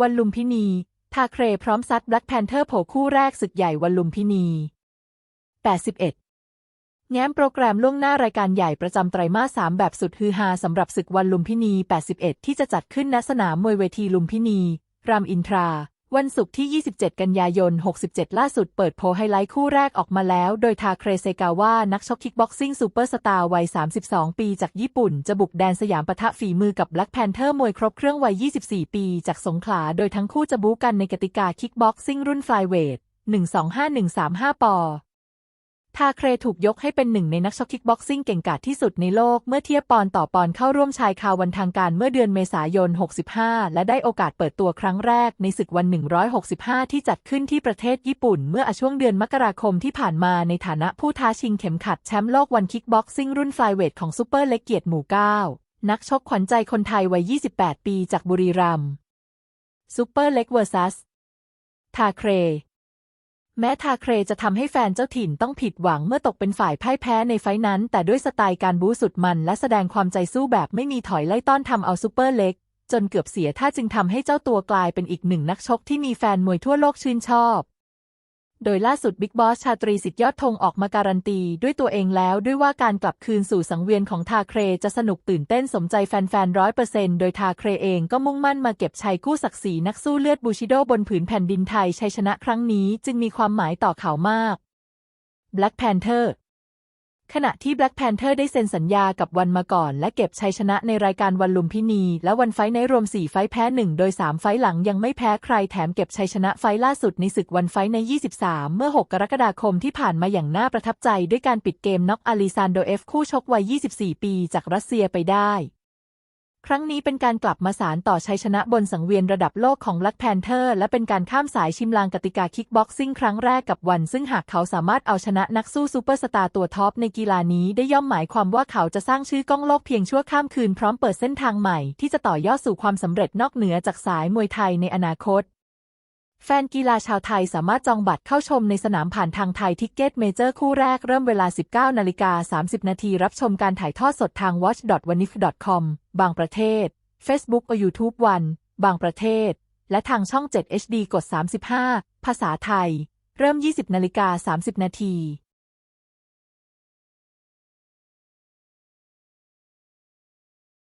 วันลุมพินี ทาเครพร้อมซัดแบล็กแพนเทอร์โผคู่แรกศึกใหญ่วันลุมพินี 81 แง้มโปรแกรมล่วงหน้ารายการใหญ่ประจำไตรมาส3แบบสุดฮือฮาสำหรับศึกวันลุมพินี 81 ที่จะจัดขึ้นณสนามมวยเวทีลุมพินี รามอินทรา วันศุกร์ที่ 27 กันยายน 67 ล่าสุดเปิดโพลไฮไลท์คู่แรกออกมาแล้ว โดยทาเครเซกาว่านักชกคิกบ็อกซิ่งซูเปอร์สตาร์วัย 32 ปีจากญี่ปุ่น จะบุกแดนสยามปะทะฝีมือกับแบล็กแพนเทอร์มวยครบเครื่องวัย 24 ปีจากสงขลา โดยทั้งคู่จะบู๊กันในกติกาคิกบ็อกซิ่งรุ่นฟลายเวท 125135 ปอ ทาเครถูกยกให้เป็นหนึ่งในนักชกคิกบ็อกซิ่งเก่งกาจที่สุดในโลกเมื่อเทียบปอนต่อปอนเข้าร่วมชายคาวันทางการเมื่อเดือนเมษายน 65 และได้โอกาสเปิดตัวครั้งแรกในศึกวัน 165 ที่จัดขึ้นที่ประเทศญี่ปุ่น เมื่อช่วงเดือนมกราคมที่ผ่านมาในฐานะผู้ท้าชิงเข็มขัดแชมป์โลกวันคิกบ็อกซิ่งรุ่นไฟเวทของซูเปอร์เล็กเกียรติหมู่ 9 นักชกขวัญใจคนไทยวัย 28 ปีจากบุรีรัมย์ซูเปอร์เล็กเวอร์ซัสทาเคร แม้ทาเครจะทำให้แฟนเจ้าถิ่นต้องผิดหวังเมื่อตกเป็นฝ่ายพ่ายแพ้ในไฟนั้น แต่ด้วยสไตล์การบู๊สุดมัน และแสดงความใจสู้แบบไม่มีถอยไล่ต้อนทำเอาซูเปอร์เล็ก จนเกือบเสียท่าจึงทำให้เจ้าตัวกลายเป็นอีกหนึ่งนักชกที่มีแฟนมวยทั่วโลกชื่นชอบ โดยล่าสุดบิ๊กบอสชาตรีสิทธิยอดธงออกมาการันตีด้วยตัวเองแล้วด้วยว่าการกลับคืนสู่สังเวียนของทาเครจะสนุกตื่นเต้นสมใจแฟนๆร้อยเปอร์เซนต์โดยทาเครเองก็มุ่งมั่นมาเก็บชัยกู้ศักดิ์ศรีนักสู้เลือดบูชิโดบนผืนแผ่นดินไทยชัยชนะครั้งนี้จึงมีความหมายต่อเขามาก Black Panther ขณะที่ Black Panther ได้เซ็นสัญญากับวันมาก่อน และเก็บชัยชนะในรายการวันลุมพินี และวันไฟในรวม 4 ไฟแพ้ 1 โดย 3 ไฟหลังยังไม่แพ้ใครแถมเก็บชัยชนะไฟล่าสุดในศึกวันไฟใน 23 เมื่อ 6 กรกฎาคมที่ผ่านมาอย่างน่าประทับใจ ด้วยการปิดเกมน็อกอาลีซานโดเอฟคู่ชกวัย 24 ปีจากรัสเซียไปได้ ครั้งนี้เป็นการกลับมาสารต่อชัยชนะบนสังเวียนระดับโลกของลักแพนเทอร์ และเป็นการข้ามสายชิมลางกติกาคิกบ็อกซิ่งครั้งแรกกับวัน ซึ่งหากเขาสามารถเอาชนะนักสู้ซูเปอร์สตาร์ตัวท็อปในกีฬานี้ได้ย่อมหมายความว่าเขาจะสร้างชื่อก้องโลกเพียงชั่วข้ามคืนพร้อมเปิดเส้นทางใหม่ ที่จะต่อยอดสู่ความสำเร็จนอกเหนือจากสายมวยไทยในอนาคต แฟนกีฬาชาวไทยสามารถจองบัตรเข้าชมในสนามผ่านทางไทยทิกเก็ตเมเจอร์คู่แรกเริ่มเวลา 19นาฬิกา30 นาทีรับชมการถ่ายทอดสดทาง watch.wanif.com บางประเทศ Facebook และ YouTube วันบางประเทศ และทางช่อง 7 HD กด 35 ภาษาไทย เริ่ม 20นาฬิกา30 นาที